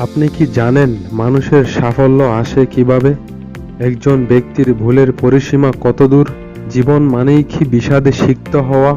আপনি কি জানেন মানুষের সাফল্য আসে কীভাবে? একজন ব্যক্তির ভুলের পরিসীমা কতদূর? জীবন মানেই কি বিষাদে সিক্ত হওয়া?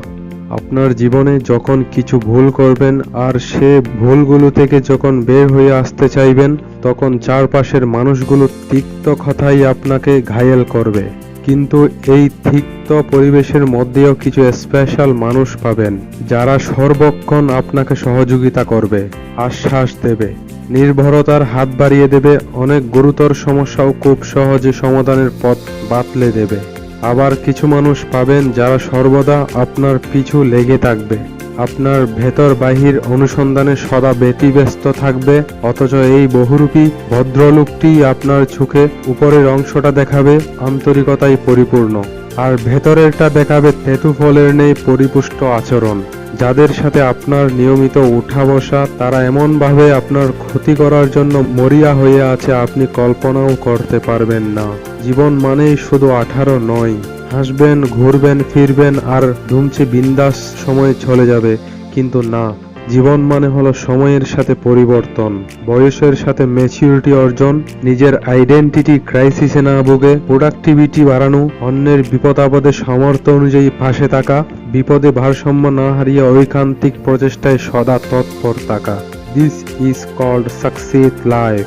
আপনার জীবনে যখন কিছু ভুল করবেন আর সে ভুলগুলো থেকে যখন বের হয়ে আসতে চাইবেন, তখন চারপাশের মানুষগুলো তিক্ত কথাই আপনাকে ঘায়েল করবে। কিন্তু এই তিক্ত পরিবেশের মধ্যেও কিছু স্পেশাল মানুষ পাবেন, যারা সর্বক্ষণ আপনাকে সহযোগিতা করবে, আশ্বাস দেবে। নির্ভরতার হাত বাড়িয়ে দেবে, অনেক গুরুতর সমস্যাও খুব সহজে সমাধানের পথ বাতলে দেবে। আবার কিছু মানুষ পাবেন যারা সর্বদা আপনার পিছু লেগে থাকবে। আপনার ভেতর বাহির অনুসন্ধানে সদা ব্যতিব্যস্ত থাকবে, অথচ এই বহুরূপী ভদ্রলোকটি আপনার চোখে উপরের অংশটা দেখাবে, আন্তরিকতায় পরিপূর্ণ। আর ভেতরেরটা দেখাবে তেতু ফলের নেই পরিপুষ্ট আচরণ। যাদের সাথে আপনার নিয়মিত উঠা বসা, তারা এমনভাবে আপনার ক্ষতি করার জন্য মরিয়া হয়ে আছে আপনি কল্পনাও করতে পারবেন না। জীবন মানেই শুধু আঠারো নয়। হাসবেন, ঘুরবেন, ফিরবেন আর ধুমছে বিন্দাস সময় চলে যাবে। কিন্তু না জীবন মানে হলো সময়ের সাথে পরিবর্তন, বয়সের সাথে ম্যাচিউরিটি অর্জন, নিজের আইডেন্টিটি ক্রাইসিসে না ভোগে প্রোডাক্টিভিটি বাড়ানো, অন্যের বিপদ আপদে সামর্থ্য অনুযায়ী পাশে থাকা, বিপদে ভারসাম্য না হারিয়ে ঐকান্তিক প্রচেষ্টায় সদা তৎপর থাকা। This is called success life